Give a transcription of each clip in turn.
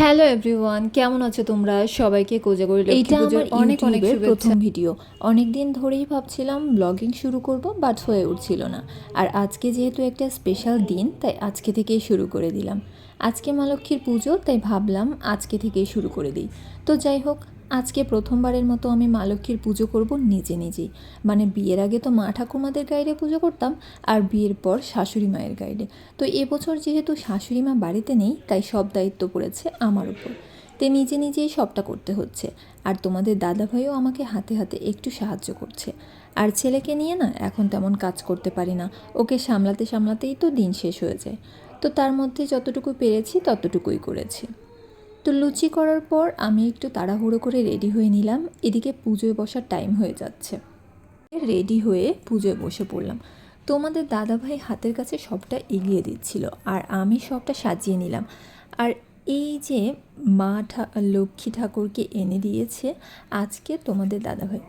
Hello everyone কেমন আছো তোমরা? সবাইকে কোজাগরি করি এইটা আমার অনেক অনেক প্রথম ভিডিও। অনেক দিন ধরেই ভাবছিলাম ব্লগিং শুরু করব বাট হয়ে উঠছিল না। আর আজকে যেহেতু একটা স্পেশাল দিন তাই আজকে থেকেই শুরু করে দিলাম। আজকে মা লক্ষ্মীর পুজো তাই ভাবলাম আজকে থেকেই শুরু করে দিই। তো যাই হোক আজকে প্রথমবারের মতো আমি মা লক্ষ্মীর পুজো করব নিজে নিজেই। মানে বিয়ের আগে তো মা ঠাকুমাদের গাইডে পুজো করতাম, আর বিয়ের পর শাশুড়ি মায়ের গাইডে তো এবছর যেহেতু শাশুড়ি মা বাড়িতে নেই, তাই সব দায়িত্ব পড়েছে আমার উপর। তে নিজে নিজেই সবটা করতে হচ্ছে, আর তোমাদের দাদাভাইও আমাকে হাতে হাতে একটু সাহায্য করছে। আর ছেলেকে নিয়ে না এখন তেমন কাজ করতে পারি না, ওকে সামলাতে সামলাতেই তো দিন শেষ হয়ে যায়। তো তার মধ্যে যতটুকু পেরেছি ততটুকুই করেছি। তো লুচি করার পর আমি একটু তাড়াহুড়ো করে রেডি হয়ে নিলাম। এদিকে পুজোয় বসার টাইম হয়ে যাচ্ছে। রেডি হয়ে পুজোয় বসে পড়লাম। তোমাদের দাদাভাই হাতের কাছে সবটা এগিয়ে দিচ্ছিল আর আমি সবটা সাজিয়ে নিলাম। আর এই যে মা লক্ষ্মী ঠাকুরকে এনে দিয়েছে আজকে তোমাদের দাদাভাই।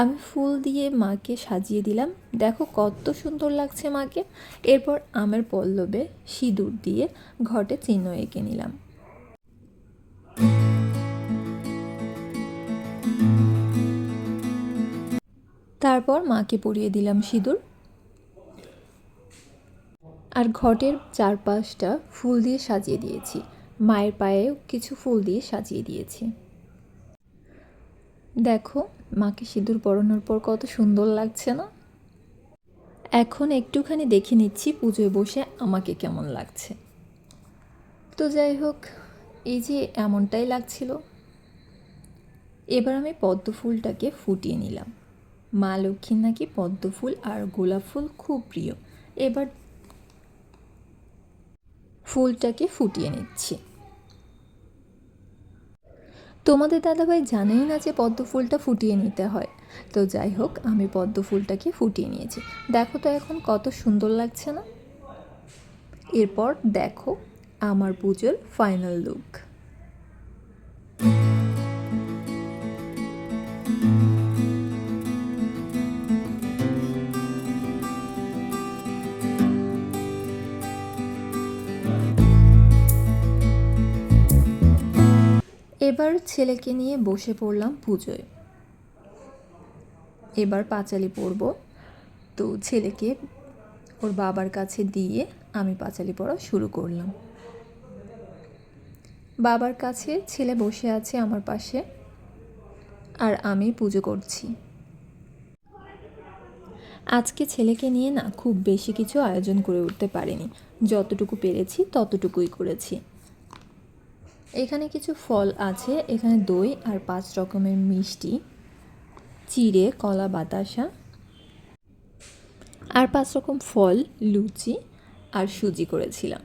আমি ফুল দিয়ে মাকে সাজিয়ে দিলাম। দেখো কত সুন্দর লাগছে মাকে। এরপর আমের পল্লবে সিঁদুর দিয়ে ঘটে চিহ্ন এঁকে নিলাম। তারপর মাকে পরিয়ে দিলাম সিঁদুর। আর ঘটের চারপাশটা ফুল দিয়ে সাজিয়ে দিয়েছি। মায়ের পায়েও কিছু ফুল দিয়ে সাজিয়ে দিয়েছি। দেখো, মাকে সিঁদুর পরানোর পর কত সুন্দর লাগছে না? এখন একটুখানি দেখে নিচ্ছি পুজোয় বসে আমাকে কেমন লাগছে। তো যাই হোক, এই যে এমনটাই লাগছিল। এবার আমি পদ্ম ফুলটাকে ফুটিয়ে নিলাম। মা লক্ষ্মীর নাকি পদ্ম ফুল আর গোলাপ ফুল খুব প্রিয়। এবার ফুলটাকে ফুটিয়ে নিচ্ছি। তোমাদের দাদাভাই জানেই না যে পদ্ম ফুলটা ফুটিয়ে নিতে হয়। তো যাই হোক, আমি পদ্ম ফুলটাকে ফুটিয়ে নিয়েছি। দেখো তো এখন কত সুন্দর লাগছে না? এরপর দেখো আমার পুজোর ফাইনাল লুক এবার ছেলেকে নিয়ে বসে পড়লাম পুজোয়। এবার পাঁচালি পড়ব তো ছেলেকে ওর বাবার কাছে দিয়ে আমি পাঁচালি পড়া শুরু করলাম। বাবার কাছে ছেলে বসে আছে আমার পাশে আর আমি পুজো করছি। আজকে ছেলেকে নিয়ে না খুব বেশি কিছু আয়োজন করে উঠতে পারিনি। যতটুকু পেরেছি ততটুকুই করেছি। এখানে কিছু ফল আছে, এখানে দই আর পাঁচ রকমের মিষ্টি, চিড়ে, কলা, বাতাসা আর পাঁচ রকম ফল, লুচি আর সুজি করেছিলাম।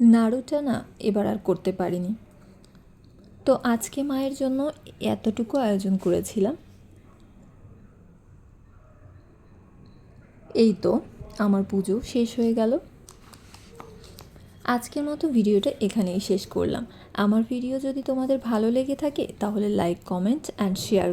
নাড়ুটা না এবার আর করতে পারিনি। তো আজকে মায়ের জন্য এতটুকু আয়োজন করেছিলাম। এই তো, আমার পুজো শেষ হয়ে গেল। আজকের মতো ভিডিওটা এখানেই শেষ করলাম। আমার ভিডিও যদি তোমাদের ভালো লেগে থাকে, তাহলে লাইক কমেন্ট অ্যান্ড শেয়ার